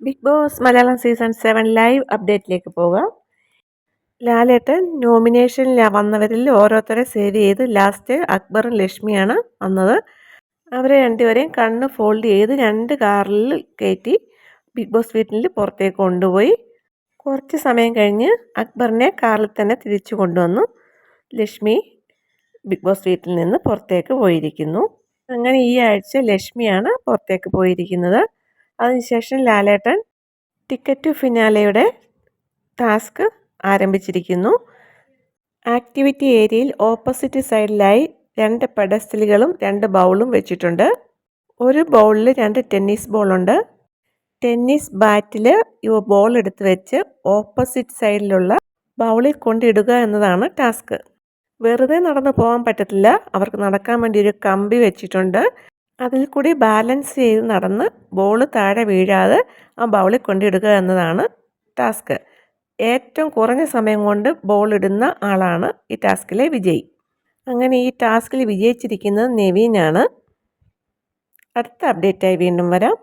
Bigg Boss Malayalam season seven live അപ്ഡേറ്റിലേക്ക് പോകാം. ലാലേട്ടൻ നോമിനേഷനിൽ വന്നവരിൽ ഓരോരുത്തരെ save ചെയ്ത് ലാസ്റ്റ് അക്ബറും ലക്ഷ്മിയാണ് വന്നത്. അവരെ രണ്ടുപേരെയും കണ്ണ് ഫോൾഡ് ചെയ്ത് രണ്ട് കാറിൽ കയറ്റി ബിഗ് ബോസ് വീട്ടിൽ പുറത്തേക്ക് കൊണ്ടുപോയി. കുറച്ച് സമയം കഴിഞ്ഞ് അക്ബറിനെ കാറിൽ തന്നെ തിരിച്ചു കൊണ്ടുവന്നു. ലക്ഷ്മി ബിഗ് ബോസ് വീട്ടിൽ നിന്ന് പുറത്തേക്ക് പോയിരിക്കുന്നു. അങ്ങനെ ഈ ആഴ്ച ലക്ഷ്മിയാണ് പുറത്തേക്ക് പോയിരിക്കുന്നത്. അതിനുശേഷം ലാലേട്ടൻ ടിക്കറ്റ് ടു ഫിനാലയുടെ ടാസ്ക് ആരംഭിച്ചിരിക്കുന്നു. ആക്ടിവിറ്റി ഏരിയയിൽ ഓപ്പോസിറ്റ് സൈഡിലായി രണ്ട് പെഡസ്റ്റലുകളും രണ്ട് ബൗളും വെച്ചിട്ടുണ്ട്. ഒരു ബൗളിൽ രണ്ട് ടെന്നീസ് ബോളുണ്ട് ടെന്നീസ് ബാറ്റിൽ ഈ ബോൾ എടുത്ത് വെച്ച് ഓപ്പോസിറ്റ് സൈഡിലുള്ള ബൗളിൽ കൊണ്ടിടുക എന്നതാണ് ടാസ്ക് വെറുതെ നടന്നു പോകാൻ പറ്റത്തില്ല. അവർക്ക് നടക്കാൻ വേണ്ടി ഒരു കമ്പി വെച്ചിട്ടുണ്ട്. അതിൽ കൂടി ബാലൻസ് ചെയ്ത് നടന്ന് ബോൾ താഴെ വീഴാതെ ആ ബൗളിൽ കൊണ്ടിടുക എന്നതാണ് ടാസ്ക് ഏറ്റവും കുറഞ്ഞ സമയം കൊണ്ട് ബോൾ ഇടുന്ന ആളാണ് ഈ ടാസ്കിലെ വിജയി. അങ്ങനെ ഈ ടാസ്കിൽ വിജയിച്ചിരിക്കുന്നത് നെവീനാണ് അടുത്ത അപ്ഡേറ്റായി വീണ്ടും വരാം.